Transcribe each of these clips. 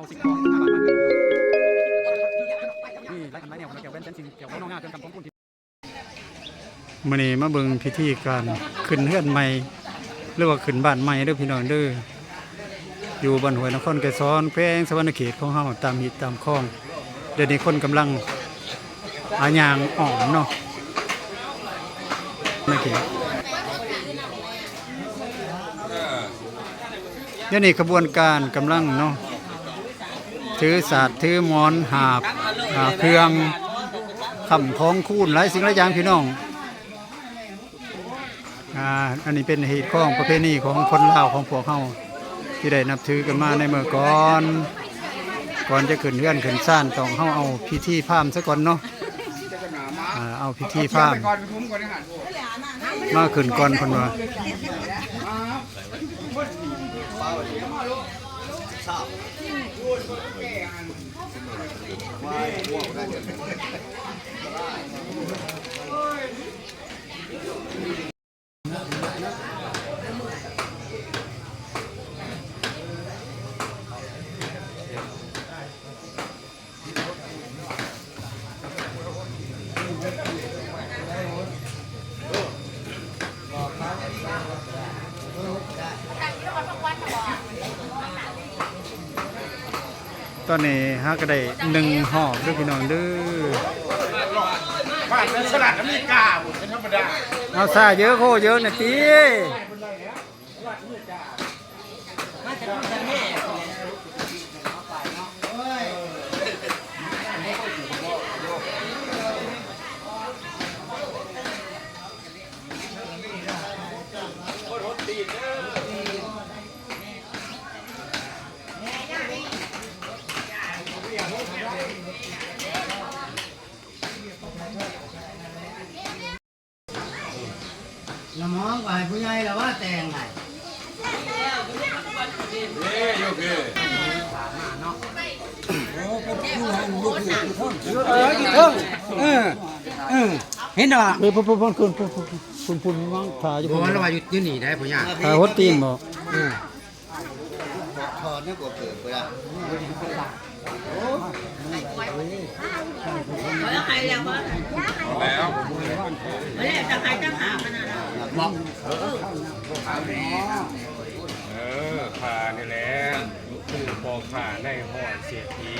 เอาสิบของห้าบาทมาคืนนี่ไล่ทำไรเนี่ยผมเกี่ยวเป็นเส้นสิงเกี่ยวกับน้องงาเกินคำของคุณที่มื่อนี้มาเบิ่งพิธีการขึ้นเฮือนใหม่หรือว่าขึ้นบ้านใหม่เด้อพี่น้องเด้ออยู่บ้านห้วยนครไกรซ้อนแพงสวรรณเขตของเฮาตามหิตตามคลอง เดี๋ยวนี้คนกำลังอาญางอ่อมเนาะนเขตเดี๋ยวนี้ขบวนการกำลังเนาะ ถือศาสตร์ถือมอนหาบเครื่องคำของคูณหลายสิ่งหลายอย่างพี่น้องอ่าอันนี้เป็นเหตุของประเพณีของคนลาวของพวกเขาที่ได้นับถือกันมาในเมื่อก่อน ก่อนจะขึ้นเลื่อนขึ้นซ่านต้องเฮาเอาพิธีพามซะก่อนเนาะอ่าเอาพิธีพามมาขึ้นก่อนคนว่า อบว่าพวกได้ ตอนนี้ฮะก็ได้หนึ่งหอกด้วยพี่น้องเด้อบ้านเป็นสลัดอเมริกาผมเป็นธรรมดาเอาซาเยอะโคเยอะนะตี ละมองไปผู้ใหญ่แล้วว่าแต่งไงเห็นดอกเฮ้ยพุ่นพุ่นพุ่นคุณพุ่นพุ่นพุ่นพุ่นว่างขาอยู่ผพุ่มนว่าเราว่าอยู่ที่นี่ได้พ่อใหญ่ขาหดตีนบ่เออแล้วใครแล้ววะแล้วไม่ได้จะใครจะหามันนะ บอกเออขานี่แหละคือพอขาในห้อยเสียผี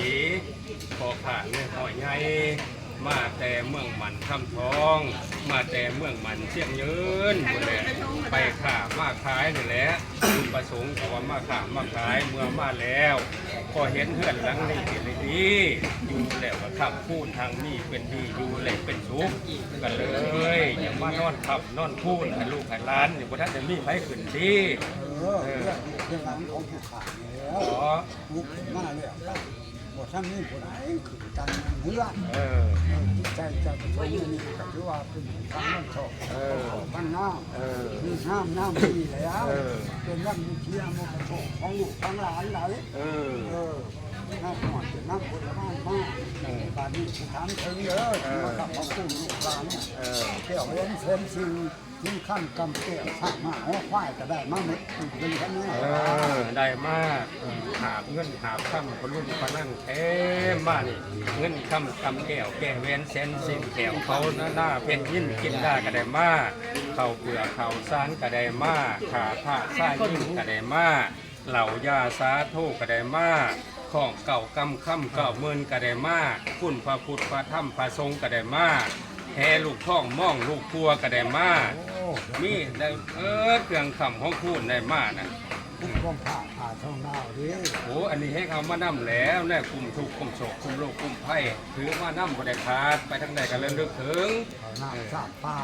พอขาในห้อยใหญ่มาแต่เมืองมันคำทอง มาแต่เมืองมันเชียงยืนหมดเลยไปขามาขายนี่แหละจุดประสงค์ก็ว่ามาขามาขายเมื่อมาแล้ว พอเห็นเพื่อนหลังนี้เป็นดีอยู่แล้วก็ขับพูดทางนี้เป็นดีอยู่แล้วเป็นสุขกันเลยอย่ามานอนขับนอนพูดให้ลูกให้หล้านอยู่บ่ทันจะมีไผขึ้นดีเออเป็นหลังของผู้ขาดแล้วอ๋อลุกขึ้นมาแล้วบททั้งนี้ผู้ใดขึ้นกันเนื้อเออ ใจจะชมนี่ก็ถือว่าเป็นครั้งนั้นชอบ เออ นน้เออำมีน้ำน้ำดีแล้วเออ เป็นวันมีเทียมกระโชกของลูกของหลานไหลเออ เออน้ำหอดเป็นน้ำผลไม้มากบาดนี้ถามถึงเยอะมากับของคุณลูกหลานเออ เกี่ยวเว้นเส้นสิ่งที่ขั้นกำเกี่ยวสากมาหัวควายก็ได้มาหมดเป็นแค่นี้เออ ได้มากหาเงินหาบคำคนรุ่นพนั่งเต็มบ้านนี่เงินคำคำแก้วแก้วแหวนเซนสิ่งแก้วเขาหน้าเป็นยินกินได้ก็ได้มากเขาเปลือกเขาวสารก็ได้มากขาผ้าซ่ายิ่งก็ได้มากเหล่ายาสาธุก็ได้มากของเก่ากำค่ำเก่าเมินก็ได้มากคุณพระพุทธพระธรรมพระสงฆ์ก็ได้มากแห่ลูกท่องม่องลูกพัวก็ได้มากมีได้เออเครื่องคำของคุณได้มากนะ คุมความผ่าผ่าช่องหน้าดิโอ้อันนี้ให้เอามานํแล้วแน่คุมทุกข์คุมโศกคุมโรคคุมไพ่ถือมานํบ่ได้ขาดไปทางใดก็เลื่อนลึกถึงเอาหน้าสาบป้า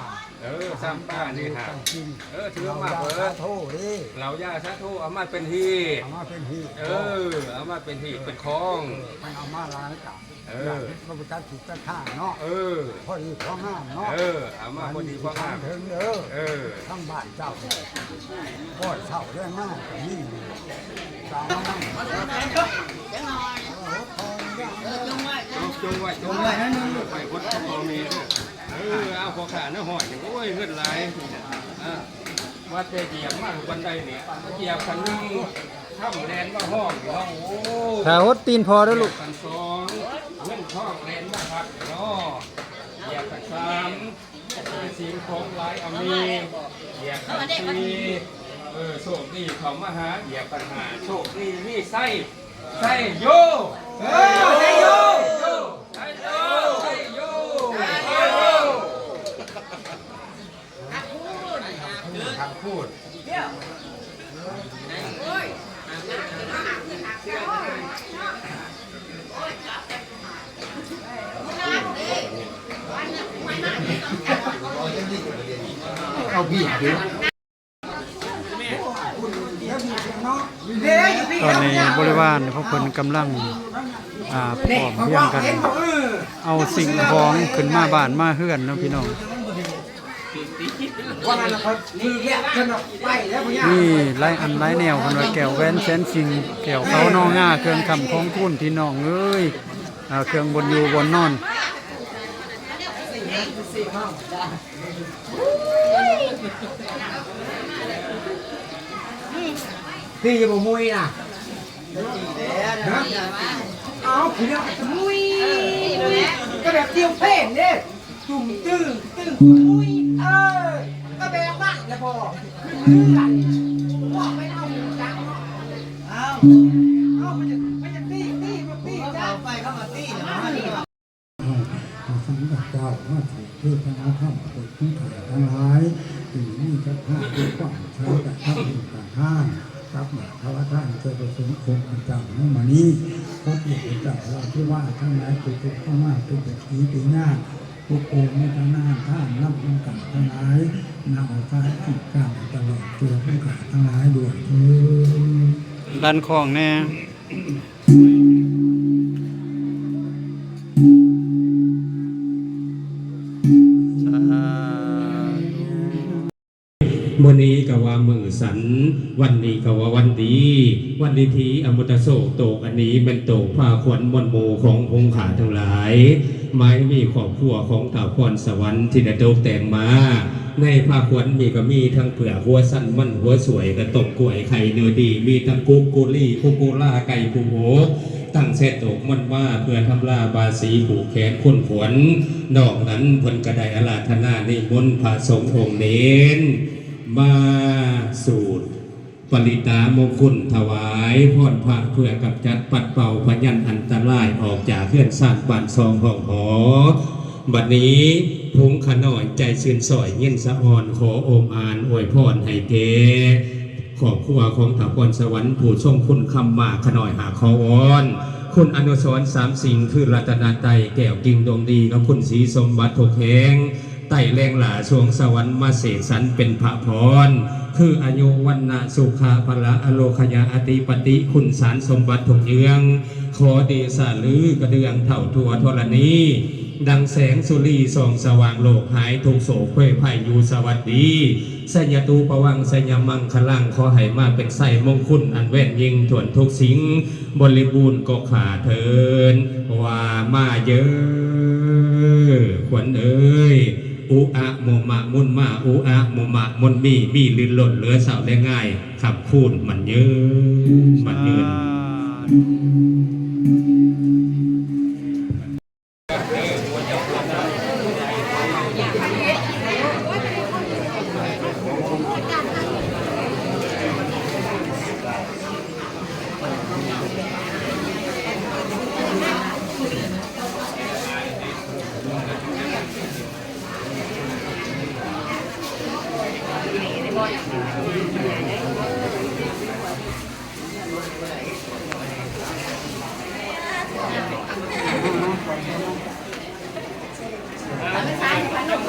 เออซ้ำป้านี่ฮะต้องกินเออถือมาเบิดโทษดิเราย่าสาธุเอามาเป็นที่เอามาเป็นฮีเออเอามาเป็นที่เป็นคลองมันเอามาล้างกับเออพระพุทธจิตตะข้าเนาะเออพอดีพอห้ามเนาะเออเอามาพอดีพอห้ามถึงเด้อเอ อทั้งบ้านเจ้าพ่อเช่าได้มากนี่สาวนั่งจงไว้จงไว้จงไว้นั่นไปคนเขาเอาเมียเออเอาพอขาเนื้อหอยโอ้ยเงินไหลว่าแต่เหยียบมากบันไดเนี่ยเหยียบคันนึงข้ามแลนมาห้องอยู่ห้องโอ้ถ้าหดตีนพอเด้อลูกกันสองเงินห้องแลนมาพักเนาะเหยียบกันสาม สิ่งของหลายอมีเหยียบกันสี่เออโชคดีเขามาหาเหยียบปัญหาโชคดีมีไส้ไส้โย ตอนนี้บริวารพวกเพิ่นกำลังอ่าพร้อมเพรียงกัน เอาสิ่งของขึ้นมาบ้านมาเฮือนเนาะพี่น้องนี่ไล่อันไล่แนวกันไว้แก้วแว่นแสนสิงแก้วเขานองง่าเครื่องคำของคุณพี่น้องเอ้ยอ่าเครื่องบนอยู่บนนอน พี่จะบ่มุยน่ะเอาผีเอามุ้ยก็แบบเดียวเพ่นเนี่ยจุ่มตึ้งตึ้งมุยเออก็แบบนั้นแหละพ่อเลือนว่าไม่เอาหมูจังเอาเอามันจะมันจะตีตีมาตีจ้าไปเข้ามาตีนะสังกัดเจ้ามาถูกเทศนาธรรมเปิดคุ้มข่ายทั้งหลาย ถึงมีจะพาด้วยกว้างใช้แต่ท่านเป็นการท่านรับหมาทวท่านเจอประสงค์คงประจำเมื่อมานี้พบเห็นเจ้าเราที่ว่าทั้งหลายตุกเข้ามาตุกทีปีหน้าทุกองค์มีทนาท่านนับองค์การทั้งหลายนำเอาใจติดกรรมตลอดตัวองค์การทั้งหลายด้วยดดันของแน่ มื่อนี้ก็ว่ามือสัน วันนี้ก็ว่าวันดี วันดีทีอมุตโศกโตกอันนี้เป็นโตกผ้าขวัญมวลโมขององค์ขาทั้งหลาย ไม้มีขอบครัวของถาวรสวรรค์ที่ได้โตกแต่งมา ในผ้าขวัญมีก็มีทั้งเปลือกหัวสั้นมันหัวสวยกระตกกล้วยไข่เนื้อดี มีทั้งกุ๊กกุลี่กุโกล่าไก่ผูโหตั้งเซตโตกมันว่าเพื่อทำลาบาสีผูกแขนคนขวนนอกนั้นผลกระไดอาราธนานิมนต์พระสงฆ์องค์เน้น มาสูตร ปริตามงคลถวายพรพระเพื่อกับจัดปัดเป่าพยันอันตรายออกจากเคลื่อนสร้างบ้านซองห้องหอ บัดนี้พุงขน่อยใจซื่นสอยเย็นสะอ่อนขอโอมอานอวยพรให้เกขอบครัวของถาวรสวรรค์ผู้ทรงคุณคำมาขน่อยหาขอวอนคุณอนุสรสามสิ่งคือรัตนาไตแก้วกิ่งดวงดีกับคุณศรีสมบัติถกแหง ไต่แรงหลาสวงสวรรค์มาเสกสรรเป็นพระพร คืออายุวันนะสุขาภละอโลคยาอติปติคุณสารสมบัติถกเยือง ขอเดสาลือกระเดืองเถ่าทัวทรณีดังแสงสุรีส่องสว่างโลกหายทุกโศกเพ่ไผ่อยู่สวัสดีสัญญตูปวังสัญญมังคลังขอให้มาเป็นไส่มงคุลอันแว่นยิงถวนทุกสิงบริบูรณ์ก็ขาเทินว่ามาเยอะขวัญเอ้ย อุอะโมมะมุนมาอุอะโมมะมุนมีมีลื่นหล่นเหลือเสาได้ง่ายขับคูนมันเยอะมันเยิ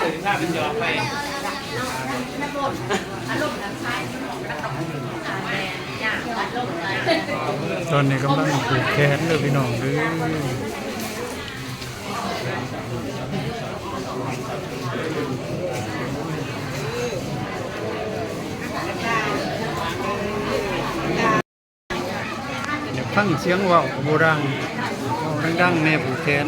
นตอนนี้กำลังผูกแขนเลยพี่น้องเด้ออยฟังเสียงว่าวโบราณดังๆแน่ผูกแขน